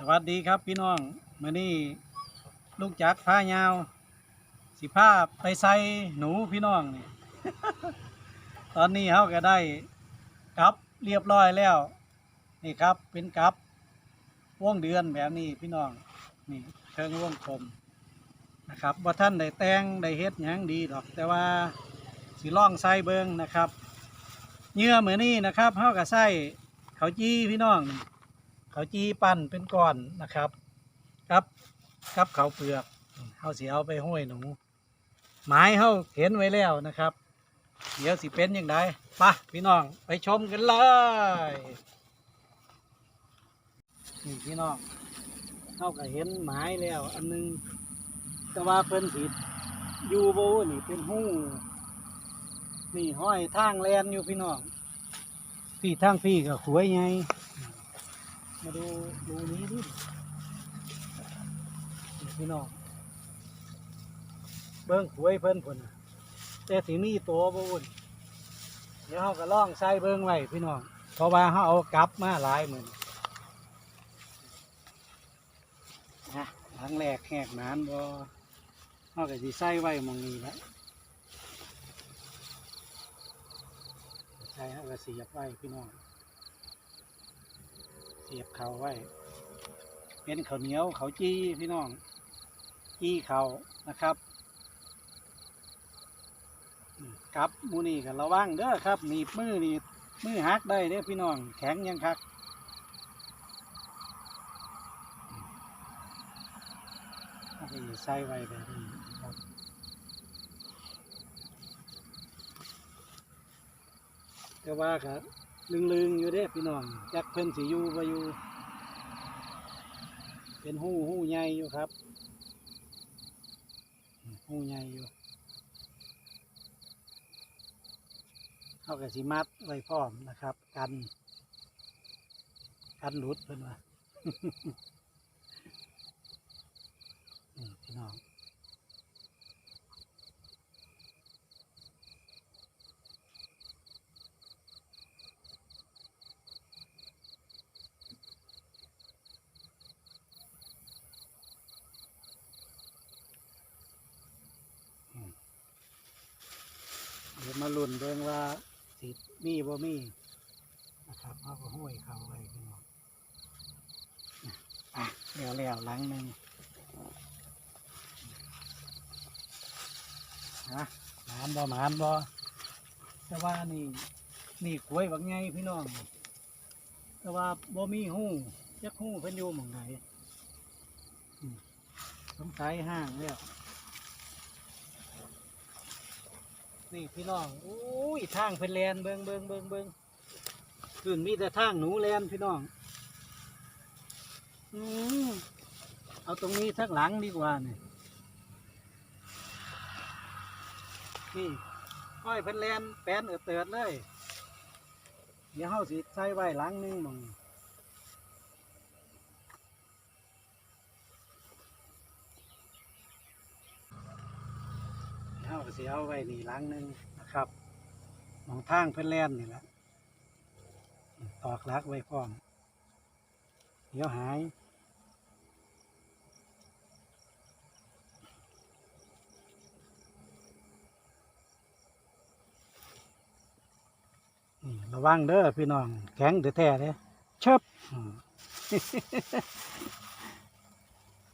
สวัสดีครับพี่น้องมื่อนี้ลูกจักรพายาว สิพาไปใส่หนูพี่น้องนี่ ตอนนี้เขาก็ได้กลับเรียบร้อยแล้ว นี่ครับเป็นกลับวงเดือนแบบนี้พี่น้อง นี่เชิงวงกลมนะครับว่าท่านได้แต่งได้เฮ็ดหยังดีดอก แต่ว่าสิล่องใส่เบิงนะครับเยื่อเหมือนนี้นะครับเขาก็ใส่เขาจี้พี่น้องนี่ เขาวจี้ปั้นเป็นก้อนนะครับกับกับเขาวเปลือกเขาเสีเอาไปห้อยหนูหมายเขาเห็นไว้แล้วนะครับ เดี๋ยวสิเป็นยังไงไปะพี่น้องไปชมกันเลยนี่พี่น้องเขาก็เห็นหมายแล้ว อันหนึงแต่ว่าเพิ่นผิดยูโบนี่เป็นหู้นี่ห้อยทางแลนอยู่พี่น้องพี่ทางพี่ก็ขวยไง มาดูดูนี้ดิพี่น้องเบิ้งหวยเพิ่นผลแต่สีมีตัวบ่วุ่นเดี๋ยวเขาก็ล่องใส่เบิ้งไว้พี่น้องเพราะว่าเขาเอากลับมาหลายหมื่นนะหลังแรกแหกนานบ่เขาก็สิใส่ไว้มองนี้แหละใส่เขาก็เสียบไว้พี่น้อง เสียบเขาไว้ เป็นข้าวเหนียวเขาจี้พี่น้อง จี้เขานะครับอืมกับมูนี่กันระวังเด้อครับหนีบมือนี่มือหักได้เด้อพี่น้องแข็งยังคักใส่ไว้แบบนี้ครับแต่ว่าครับ ลึงๆอยู่เด้พี่น้องจักเพิ่นสิอยู่บ่อยู่ เป็นหู้หู้ใหญ่อยู่ครับ หู้ใหญ่อยู่เข้าก็สิมัดไว้พร้อมนะครับ กันกันหลุดเพิ่นว่าพี่น้อง มาลุ่นเบิ่งว่าสิมีบ่มีนะครับเขาก็ห้อยเขาไว้พี่น้องอะแล้วแล้วหลังหนึ่งนะหมานบ่หมานบ่แต่ว่านี่นี่กล้วยบักไงพี่น้อง แต่ว่าบ่มีหู้จักหู้เพิ่นอยู่หม่องไหนสงสัยห้างแล้ว นี่พี่น้องโอ้ยทางเพิ่นแลนเบิงเบิงเบิงเบิงขึ้นมีแต่ทางหนูแลนพี่น้องอืมเอาตรงนี้ทักหลังดีกว่านี่นี่ก้อยเพิ่นแลนแปนเอิดเติดเลย เดี๋ยวเฮาสิใส่ไว้หลังหนึงมอง ก็สิเอาไว้นี่หลังหนึ่งนะครับมองทางเพิ่อนแล่นนี่แหละตอกลักไว้พร้อมเดี๋ยวหายนี่ระวังเด้อพี่น้อง แข็งแท้เลยเชิบ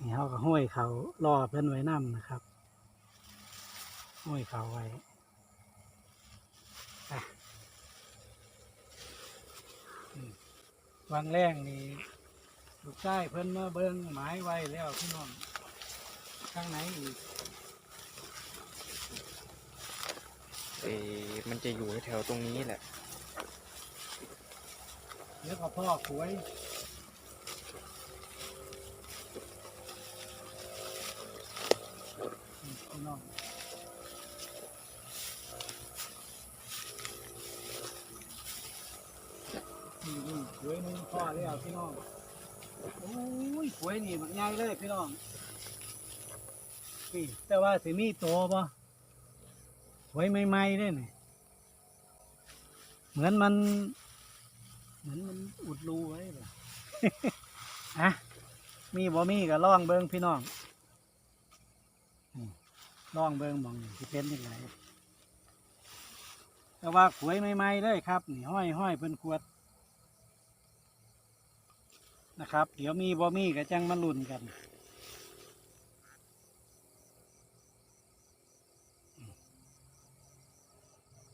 นี่เขาก็ห้อยเขารอเพิ่อนไว้น้ำนะครับ ห้อยเขาไว้อะอืมวางแรงนี่ลูกชายเพิ่นมาเบิ้งหมายไว้แล้วพี่น้องข้างไหนอีกเออมันจะอยู่แถวตรงนี้แหละ เดี๋ยวก็พ่อขวยอืมพี่น้อง นี่นี่ขวยหนึง พี่น้อง โอ้ยขวยนี่มันใหญ่เลยพี่น้องนี่แต่ว่าสิมีโตปะขวยใหม่ๆเลยนี่เหมือนมัน เหมือนมันอุดรูไว้เลยอะมีบ่มีก็ล่องเบิงพี่น้องนี่องเบิงมองนี่เป็นยังไงแต่ว่าขวยใหม่ๆเลยครับ นี่ห้อยห้อยเป็นขวด นะครับ เดี๋ยวมีบ่มีก็จังมาลุ้นกัน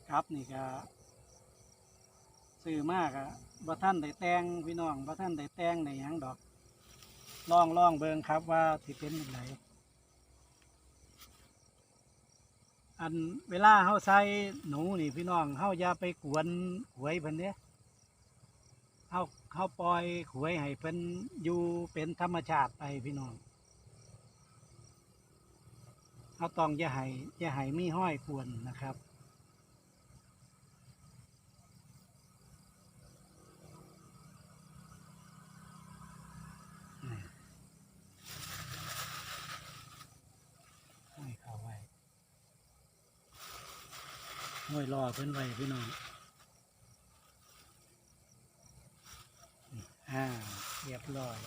ครับนี่ก็ซื้อมากอะบ่ท่านได้แตงพี่น้องบ่ท่านได้แตงได้หยังดอกล่องล่องเบิงครับว่าสิเป็นยังไงอันเวลาเฮาใส่หนูนี่พี่น้องเฮาอย่าไปกวนหวยเพิ่นเด้ เฮาเฮาปล่อยหวยให้เพิ่นอยู่เป็นธรรมชาติไปพี่น้องเฮาต้องอย่าให้อย่าให้มีห้อยกวนนะครับ ห้อยเขาไว้ห้อยรอเพิ่นไว้พี่น้อง อ่าเรียบร้อย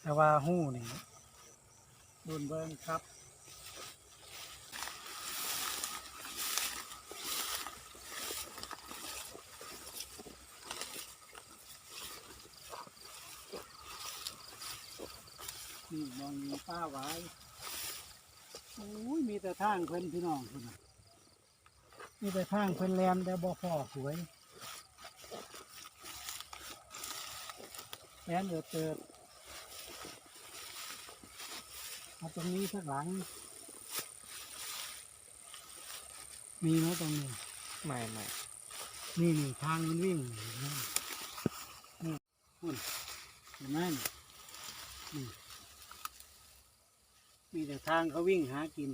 แต่ว่าหู้นี่ดุนเบิ้งครับนี่มองมีป้าไว้โอ้ยมีแต่ทางเพิ่นพี่น้องเพิ่นน่ะมีแต่ทางเพิ่นแลนแต่บ่พอสวย แลนเอิดเติดเอาตรงนี้สักหลัง มีไหมตรงนี้ ไม่ไม่นี่นี่ทางมันวิ่งนี่นี่คุณเห็นไหมนี่มีแต่ทางเขาวิ่งหากิน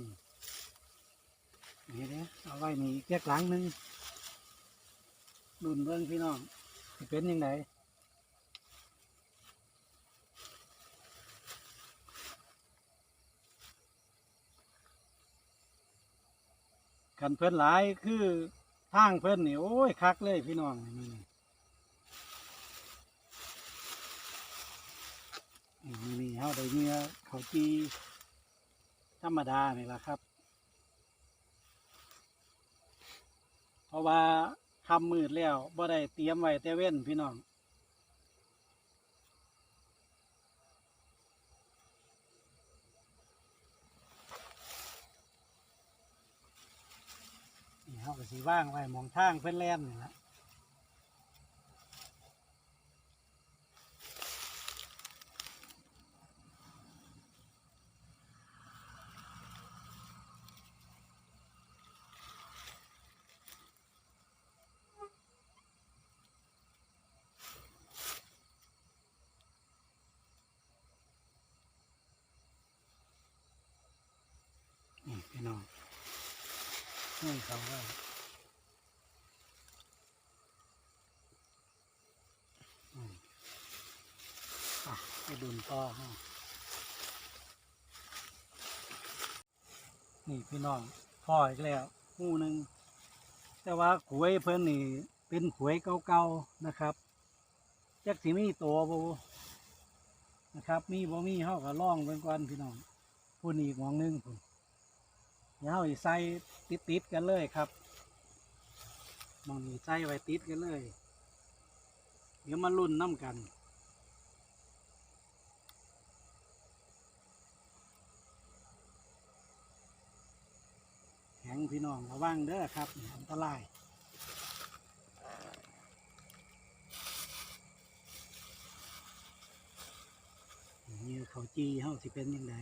นี่เด้อเอาไว้นี่แยกหลังหนึงดุนเบิ้งพี่น้องสิเป็นยังไง กันเพิ่นหลายคือทางเพิ่นนี่โอ้ยคักเลยพี่น้องนี่นี่นี่เฮาได้เนื้อเขาจีธรรมดานี่ละครับ เพราะว่าคำมืดแล้วบ่ได้เตรียมไว้แต่เว้นพี่น้อง เฮาก็สิว่างไว้หมองทางเพิ่อนแล่นนี่ละนี่พี่น้องนี่เขาว่าอืมอะไป ดุนต่อฮะนี่พี่น้องพ่ออีกแล้วหูหนึ่งแต่ว่าขวยเพิ่นนี่เป็นขวยเก่าๆนะครับจักสิมีตัวบ่นะครับ มีบ่มีเฮาก็ล่องเบิ่งก่อนพี่น้องพุ่นอีกหมองหนึงพุ่นเดี๋ยวเฮาสิใส่ติดๆกันเลยครับมองนี้ใส่ไว้ติดกันเลย เดี๋ยวมาลุ้นน้ำกัน ข็งพี่น้องระวังเด้อครับอันตราย นี่เขาจีเฮาสิเป็นยังไง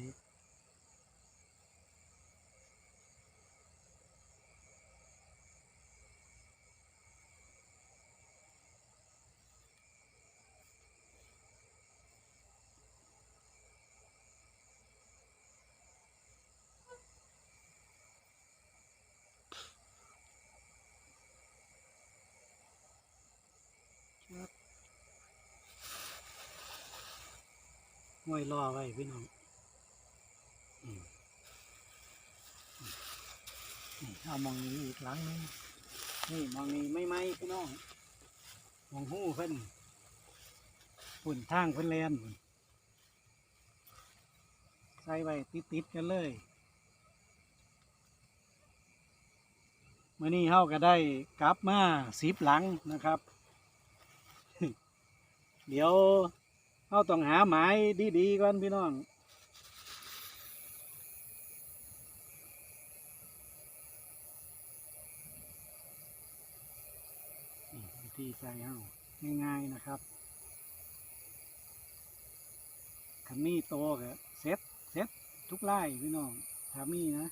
ห้วยรอไว้พี่น้องนี่เอามองนี้อีกหลังนึงนี่มองนี้ไม่ไหมพี่น้องมองหู้เพิ่นฝุ่นทางเพิ่นแลนพุ่นใส่ไว้ติดๆกันเลยมื่อนี้เฮาก็ได้กลับมาสิบหลังนะครับ เดี๋ยว เฮาต้องหาหมายดีๆก่อนพี่น้องนี่วิธีใส่เฮาง่ายๆนะครับคันมีโตก็เซ็ตเซ็ตทุกไล่พี่น้องถ้ามีนะ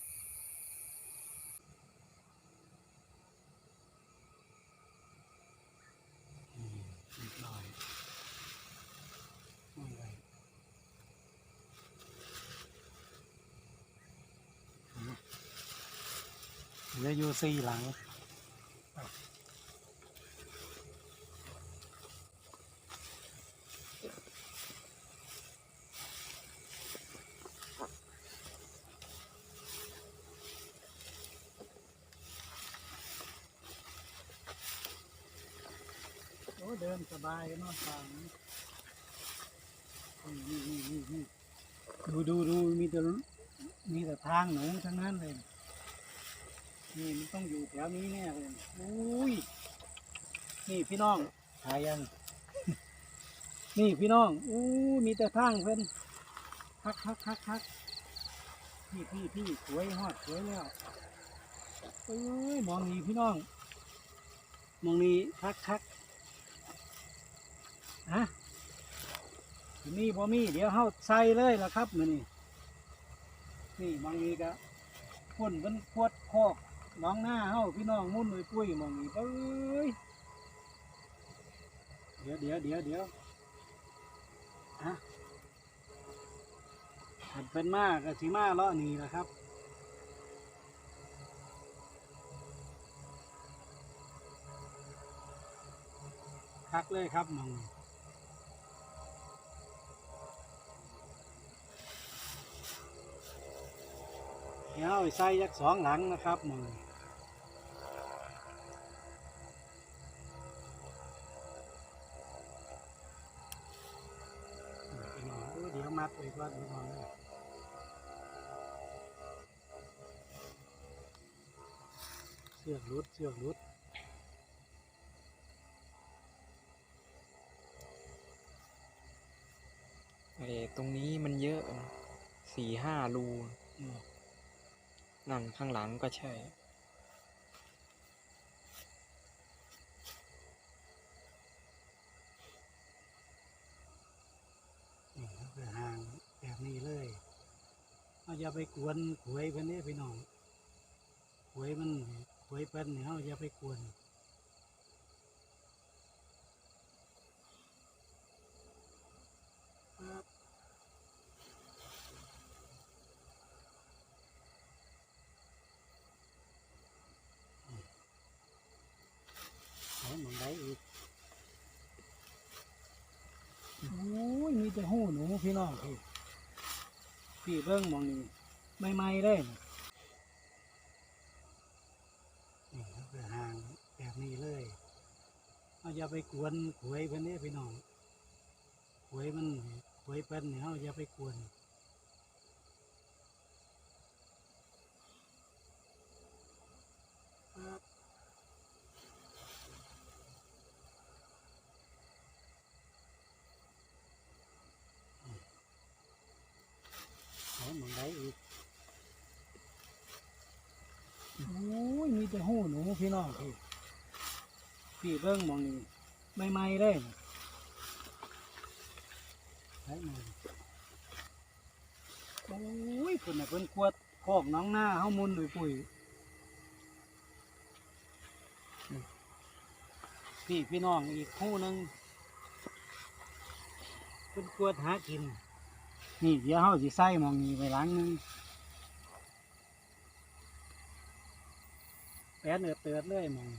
นี่เรียบร้อยเอาไว้ เหลืออยู่สี่หลังโอ้เดินสบายนเนอนฟังนี่นี่นี่นี่ดูดูดูมีแต่มีแต่ทางหนูทั้งนั้นเลย นี่มันต้องอยู่แถวนี้แน่เลยอุ้ย นี่พี่น้องถ่ายยัง นี่พี่น้อง อู้มีแต่ทางเพิ่นคักคักคักคักพี่พี่พี่สวยฮอดสวยแล้วเอ้ยมองนี่พี่น้อง มองนี่คักคักฮะมีบ่มี เดี๋ยวเฮาใส่เลยล่ะครับมื้อนี้นี่บางนี้ก็พ่นเป็นขวดคอก น้องหน้าเฮาพี่น้องมุ่นอุ้ยปุ้ยมองนี้เอ้ยเดี๋ยวเดี๋ยวเดี๋ยวเดี๋ยวฮะขันเป็นมาก็สิมาเลาะนี่ล่ะครับคักเลยครับมองนี้เดี๋ยวใส่ยักสองหลังนะครับมึง ดี๋ยวมัดไว้ก่อนพี่น้องนะเชือกรุดเชือกรุดไอ้ตรงนี้มันเยอะสี่ห้ารู นั่นข้างหลังก็ใช่ นี่ก็คือห่างแบบนี้เลยเรา อย่าไปกวนขวยเพิ่นนี่พี่น้องขวยมันขวยเพิ่นเนี่ยเราอย่าไปกวนครับเอามองได้อีกโอ้ยมีแต่หูหนูพี่น้องพี่ พี่เบิ้งมองนี่ไม่ไม่ๆเลยนี่คือห่างแบบนี้เลยเราอย่าไปกวนขวยเพิ่นนี่พี่น้องหวยมันหวยเป็นเนี่ยเราอย่าไปกวนครับเอาหมองได้อีกโอ้ย มีแต่ หนูพี่น้องพี่พี่เบิ้งมองนี้ไม่ไม่ๆเลยใช่ไหมโอ้ยเพิ่นน่ะเพิ่นขวดคอกน้องหน้าเฮามุนด้วยปุ๋ยพี่พี่น้องอีกคู่หนึงเพิ่นขวดหากิน นี่เดี๋ยวเฮาสิใส่มองนี้ไปหลังนึง แผลเนือเตือนเรื่อยมอง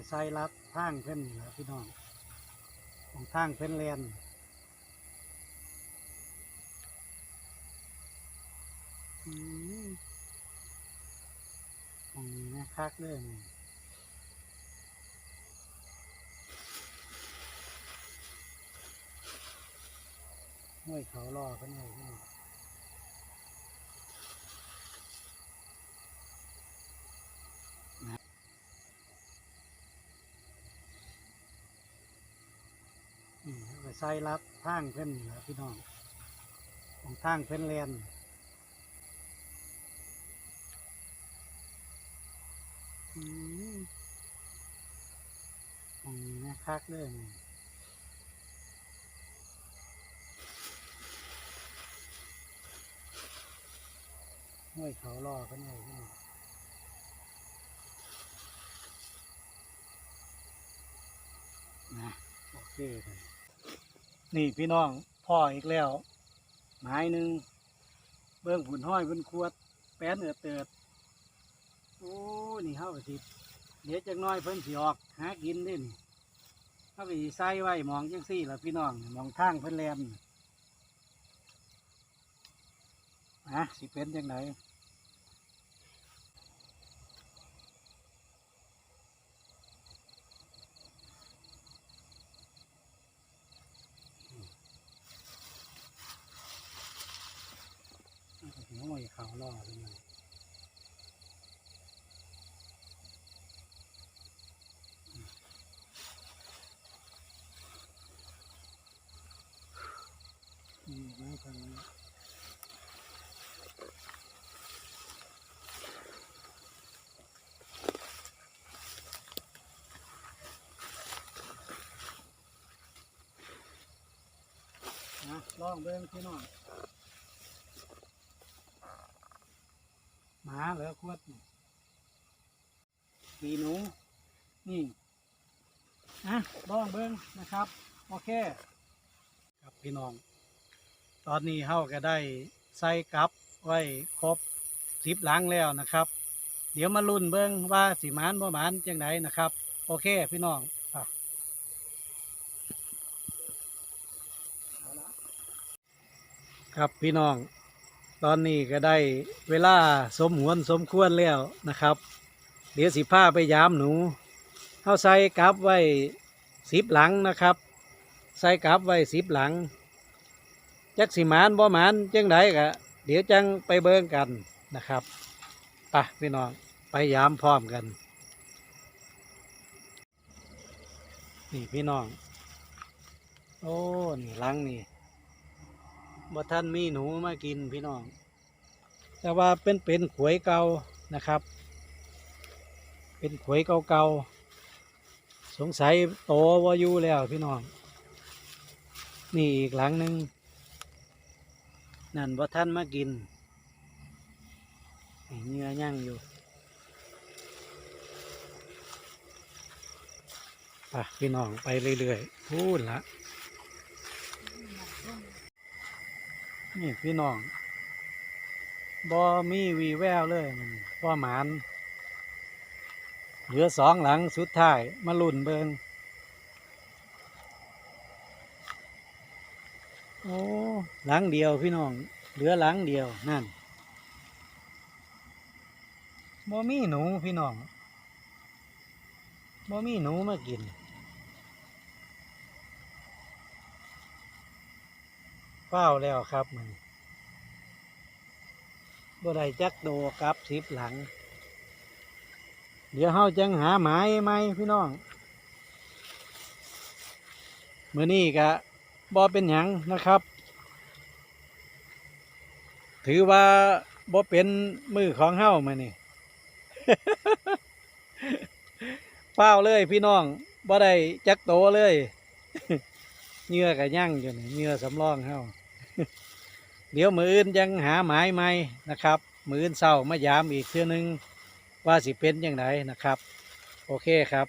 นี้ใส่รัดทางเพิ่นนี่แหละพี่น้องของทางเพิ่นแลนอืมตรงนี้นะคักเลยนี่ห้วยเขารอเพิ่นไว้พี่น้อง สาไปใส่รัดทางเพิ่นนี่แหละพี่น้องของทางเพิ่นแลนอืมตรงนะคักเลยนี่ห้วยเขารอเพิ่นไว้พี่น้องนะโอเคเลย นี่พี่น้องพ่ออีกแล้ว หมายหนึ่งเบื้องผุนห้อยบนขวด แป้นเอือดเติดโอ้นี่เข้าไปสิเดี๋ยวจักน้อยเพิ่นสิออก หากินเด้นี่เข้าไปใส่ไว้หมองจังซี่ละพี่น้องหมองทางเพิ่นแลนอะสิเป็นจังได โอ้ยขาวล่อเลยอืมไม่ทำนะนะลองเบิ่งพี่น้องหมา เหลือขวดปีหนู นี่นะลองเบิ่งนะครับ โอเค ครับพี่น้อง ตอนนี้เฮาก็ได้ใส่กลับไว้ครบสิบหลังแล้วนะครับ เดี๋ยวมาลุ้นเบิ่งว่าสิหมานบ่มานจังไดนะครับ โอเค พี่น้องครับพี่น้อง ตอนนี้ก็ได้เวลาสมหวนสมควรแล้วนะครับ เดี๋ยวสิพาไปยามหนูเฮาใส่กลับไว้สิบหลังนะครับ ใส่กลับไว้สิบหลัง จักสิหมานบ่หมานจังไดกะเดี๋ยวจังไปเบิ่งกันนะครับไปพี่น้องไปยามพร้อมกัน นี่พี่น้อง โอ้ นี่หลังนี่ บ่ท่านมีหนูมากินพี่น้อง แต่ว่าเป็นเป็นขวยเก่านะครับ เป็นขวยเก่าๆสงสัยโตวายู่แล้วพี่น้อง นี่อีกหลังหนึ่งนั่นว่าท่านมากินเนื้อย่างอยู่ไปพี่น้องไปเรื่อยๆพูดละ นี่พี่น้องบอมีวีแววเลยมันบ่หมาน เหลือสองหลังสุดท้าย มาลุ่นเบิงโอ้หลังเดียวพี่น้อง เหลือหลังเดียวนั่นบ่มีหนูพี่น้องบ่มีหนูมากิน เฝ้าแล้วครับมันบ่ได้จักโดกลับสิบหลัง เดี๋ยวเฮาจังหาหมายไหมพี่น้องมื้อนี้กะบ่เป็นหยังนะครับ ถือว่าบ่เป็นมือของเฮ้ามานี่เป้าเลยพี่น้องบ่ได้จักโตเลยเงื่อกับย่างอยู่นี่เงื่อสำรองเฮ้า เดี๋ยวมืออื่นยังหาหมายใหม่นะครับ มืออื่นเศร้ามายามอีกเทื่อนึงว่าสิเป็นยังไงนะครับ โอเคครับ